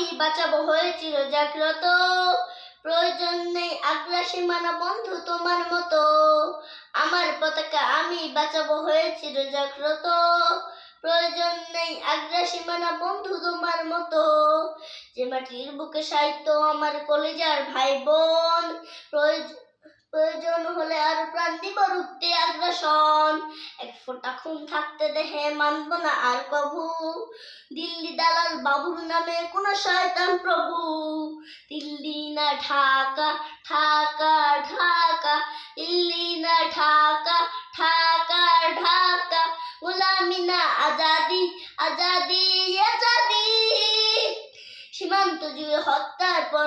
আমি বাঁচাবো হয়েছিল, জাগ্রত। প্রয়োজন নেই আগ্রা সীমানা বন্ধু তোমার মতো। আমার পতাকা আমি বাঁচাবো হয়েছিল, জাগ্রত। প্রয়োজন নেই আগ্রা সীমানা বন্ধু তোমার মতো। যে মাটির বুকে সাহিত্য আমার কলেজার ভাই বোন প্রয়োজন প্রয়োজন হলে আর প্রাণ দিব রুখতে আগ্রাসন। এক ফোঁটা খুন থাকতে দেহে মানব না আর কভু। দিল্লি দালাল বাবুর নামে কোন শয়তান প্রভু। দিল্লি না ঢাকা ঢাকা ঢাকা। দিল্লি না ঢাকা ঢাকা ঢাকা। গোলামি না আজাদি আজাদি আজাদি। সীমান্ত জুড়ে হত্যার পর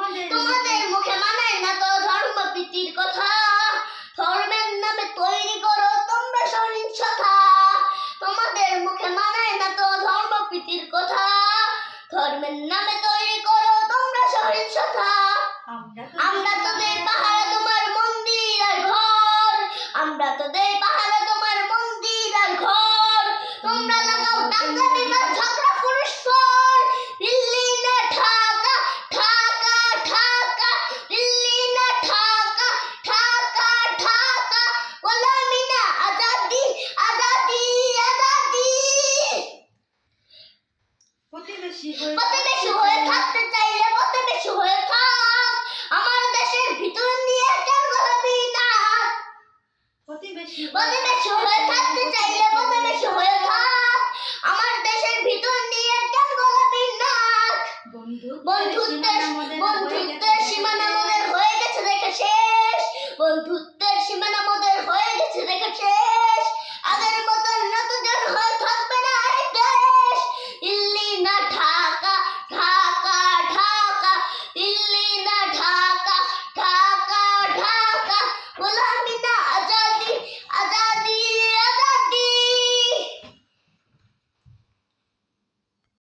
তোমাদের মুখে মানায় না তো ধর্ম প্রীতির কথা। ধর্মের নামে তৈরি করো তোমরা সহিংসতা। তোমাদের মুখে মানায় না তো ধর্ম প্রীতির কথা। ধর্মের নামে তৈরি করো তোমরা সহিংসতা। আমরা আমরা তোদের পাহাড়ে তোমার মন্দির আর ঘর। আমরা তোদের পাহাড়ে তোমার মন্দির আর ঘর তোমরা লাগাও দাঙ্গা বিবাদ ঝগড়া পুরস্কার দিল্লি না ঢাকা ঢাকা ঢাকা দিল্লি না ঢাকা ঢাকা ঢাকা গোলামি না আজাদি আজাদি আজাদি প্রতিবেশী হয়ে বেশি হয়ে থাকতে চাইলে কত বেশি হয়ে থাক। আমার দেশের ভিতর নিয়ে কেন গোলাপি না? কত বেশি কত বেশি হয়ে থাকতে চাইলে কত বেশি হয়ে থাক। আমার দেশের ভিতর নিয়ে কেন গোলাপি না? বন্ধু বন্ধুত্বের